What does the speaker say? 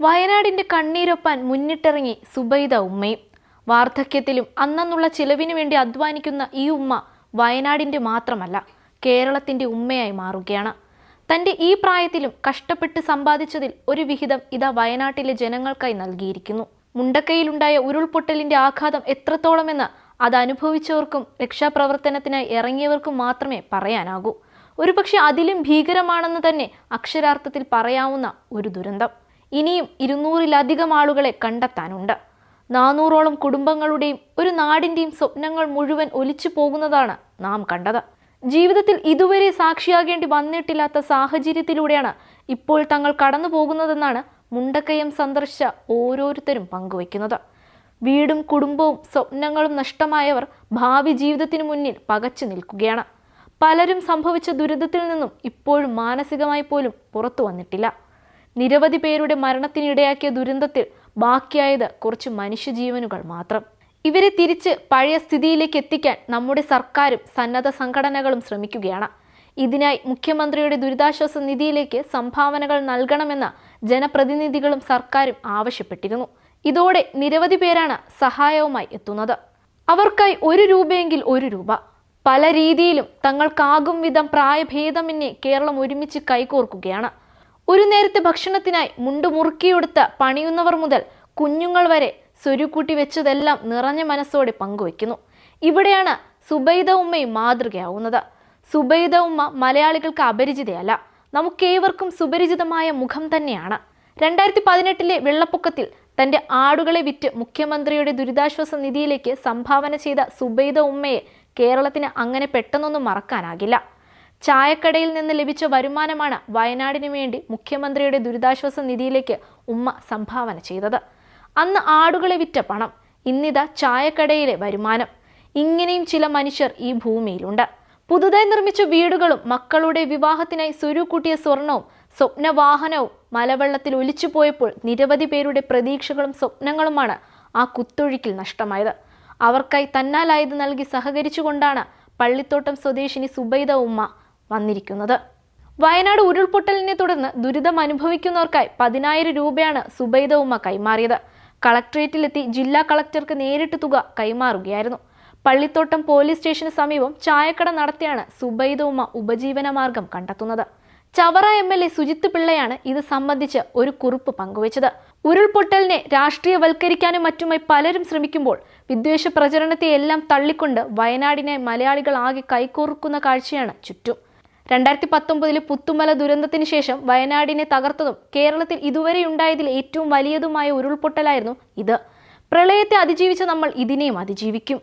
വയനാടിന്റെ കണ്ണീരൊപ്പാൻ മുന്നിട്ടിറങ്ങി സുബൈദ ഉമ്മയും. വാർദ്ധക്യത്തിലും അന്നന്നുള്ള ചിലവിനു വേണ്ടി അധ്വാനിക്കുന്ന ഈ ഉമ്മ വയനാടിന്റെ മാത്രമല്ല കേരളത്തിന്റെ ഉമ്മയായി മാറുകയാണ്. തന്റെ ഈ പ്രായത്തിലും കഷ്ടപ്പെട്ട് സമ്പാദിച്ചതിൽ ഒരു വിഹിതം ഇതാ വയനാട്ടിലെ ജനങ്ങൾക്കായി നൽകിയിരിക്കുന്നു. മുണ്ടക്കയിലുണ്ടായ ഉരുൾപൊട്ടലിന്റെ ആഘാതം എത്രത്തോളമെന്ന് അത് അനുഭവിച്ചവർക്കും രക്ഷാപ്രവർത്തനത്തിനായി ഇറങ്ങിയവർക്കും മാത്രമേ പറയാനാകൂ. ഒരുപക്ഷെ അതിലും ഭീകരമാണെന്ന് തന്നെ അക്ഷരാർത്ഥത്തിൽ പറയാവുന്ന ഒരു ദുരന്തം. ഇനിയും ഇരുന്നൂറിലധികം ആളുകളെ കണ്ടെത്താനുണ്ട്. നാനൂറോളം കുടുംബങ്ങളുടെയും ഒരു നാടിന്റെയും സ്വപ്നങ്ങൾ മുഴുവൻ ഒലിച്ചു പോകുന്നതാണ് നാം കണ്ടത്. ജീവിതത്തിൽ ഇതുവരെ സാക്ഷിയാകേണ്ടി വന്നിട്ടില്ലാത്ത സാഹചര്യത്തിലൂടെയാണ് ഇപ്പോൾ തങ്ങൾ കടന്നു പോകുന്നതെന്നാണ് മുണ്ടക്കയം സന്ദർശിച്ച ഓരോരുത്തരും പങ്കുവയ്ക്കുന്നത്. വീടും കുടുംബവും സ്വപ്നങ്ങളും നഷ്ടമായവർ ഭാവി ജീവിതത്തിനു മുന്നിൽ പകച്ചു നിൽക്കുകയാണ്. പലരും സംഭവിച്ച ദുരിതത്തിൽ നിന്നും ഇപ്പോഴും മാനസികമായി പോലും പുറത്തു വന്നിട്ടില്ല. നിരവധി പേരുടെ മരണത്തിനിടയാക്കിയ ദുരന്തത്തിൽ ബാക്കിയായത് കുറച്ച് മനുഷ്യജീവനുകൾ മാത്രം. ഇവരെ തിരിച്ച് പഴയ സ്ഥിതിയിലേക്ക് എത്തിക്കാൻ നമ്മുടെ സർക്കാരും സന്നദ്ധ സംഘടനകളും ശ്രമിക്കുകയാണ്. ഇതിനായി മുഖ്യമന്ത്രിയുടെ ദുരിതാശ്വാസ നിധിയിലേക്ക് സംഭാവനകൾ നൽകണമെന്ന് ജനപ്രതിനിധികളും സർക്കാരും ആവശ്യപ്പെട്ടിരുന്നു. ഇതോടെ നിരവധി പേരാണ് സഹായവുമായി എത്തുന്നത്. അവർക്കായി ഒരു രൂപയെങ്കിൽ ഒരു രൂപ. പല രീതിയിലും തങ്ങൾക്കാകും വിധം പ്രായഭേദമന്യേ കേരളം ഒരുമിച്ച് കൈകോർക്കുകയാണ്. ഒരു നേരത്തെ ഭക്ഷണത്തിനായി മുണ്ട് മുറുക്കിയെടുത്ത പണിയുന്നവർ മുതൽ കുഞ്ഞുങ്ങൾ വരെ സ്വരുക്കൂട്ടി വെച്ചതെല്ലാം നിറഞ്ഞ മനസ്സോടെ പങ്കുവെക്കുന്നു ഇവിടെയാണ് സുബൈദ ഉമ്മയും മാതൃകയാവുന്നത്. സുബൈദ ഉമ്മ മലയാളികൾക്ക് അപരിചിതയല്ല. നമുക്കേവർക്കും സുപരിചിതമായ മുഖം തന്നെയാണ്. രണ്ടായിരത്തി പതിനെട്ടിലെ വെള്ളപ്പൊക്കത്തിൽ തന്റെ ആടുകളെ വിറ്റ് മുഖ്യമന്ത്രിയുടെ ദുരിതാശ്വാസ നിധിയിലേക്ക് സംഭാവന ചെയ്ത സുബൈദ ഉമ്മയെ കേരളത്തിന് അങ്ങനെ പെട്ടെന്നൊന്നും മറക്കാനാകില്ല. ചായക്കടയിൽ നിന്ന് ലഭിച്ച വരുമാനമാണ് വയനാടിനു വേണ്ടി മുഖ്യമന്ത്രിയുടെ ദുരിതാശ്വാസ നിധിയിലേക്ക് ഉമ്മ സംഭാവന ചെയ്തത്. അന്ന് ആടുകളെ വിറ്റ പണം ഇന്നിതാ ചായക്കടയിലെ വരുമാനം. ഇങ്ങനെയും ചില മനുഷ്യർ ഈ ഭൂമിയിലുണ്ട്. പുതുതായി നിർമ്മിച്ച വീടുകളും മക്കളുടെ വിവാഹത്തിനായി സ്വരുക്കൂട്ടിയ സ്വർണവും സ്വപ്നവാഹനവും മലവെള്ളത്തിൽ ഒലിച്ചു പോയപ്പോൾ നിരവധി പേരുടെ പ്രതീക്ഷകളും സ്വപ്നങ്ങളുമാണ് ആ കുത്തൊഴുക്കിൽ നഷ്ടമായത്. അവർക്കായി തന്നാലായത് നൽകി സഹകരിച്ചുകൊണ്ടാണ് പള്ളിത്തോട്ടം സ്വദേശിനി സുബൈദ ഉമ്മ വന്നിരിക്കുന്നത്. വയനാട് ഉരുൾപൊട്ടലിനെ തുടർന്ന് ദുരിതം അനുഭവിക്കുന്നവർക്കായി പതിനായിരം രൂപയാണ് സുബൈദ ഉമ്മ കൈമാറിയത്. കളക്ട്രേറ്റിലെത്തി ജില്ലാ കളക്ടർക്ക് നേരിട്ട് തുക കൈമാറുകയായിരുന്നു. പള്ളിത്തോട്ടം പോലീസ് സ്റ്റേഷന് സമീപം ചായക്കട നടത്തിയാണ് സുബൈദ ഉമ്മ ഉപജീവന മാർഗം കണ്ടെത്തുന്നത്. Chavara M L A Sujith പിള്ളയാണ് ഇത് സംബന്ധിച്ച് ഒരു കുറിപ്പ് പങ്കുവച്ചത്. ഉരുൾപൊട്ടലിനെ രാഷ്ട്രീയവൽക്കരിക്കാനും മറ്റുമായി പലരും ശ്രമിക്കുമ്പോൾ വിദ്വേഷ പ്രചരണത്തെ എല്ലാം തള്ളിക്കൊണ്ട് വയനാടിനെ മലയാളികൾ ആകെ കൈകോർക്കുന്ന കാഴ്ചയാണ് ചുറ്റും. രണ്ടായിരത്തി പത്തൊമ്പതിലെ പുത്തുമല ദുരന്തത്തിന് ശേഷം വയനാടിനെ തകർത്തതും കേരളത്തിൽ ഇതുവരെ ഉണ്ടായതിൽ ഏറ്റവും വലിയതുമായ ഉരുൾപൊട്ടലായിരുന്നു ഇത്. പ്രളയത്തെ അതിജീവിച്ച നമ്മൾ ഇതിനെയും അതിജീവിക്കും.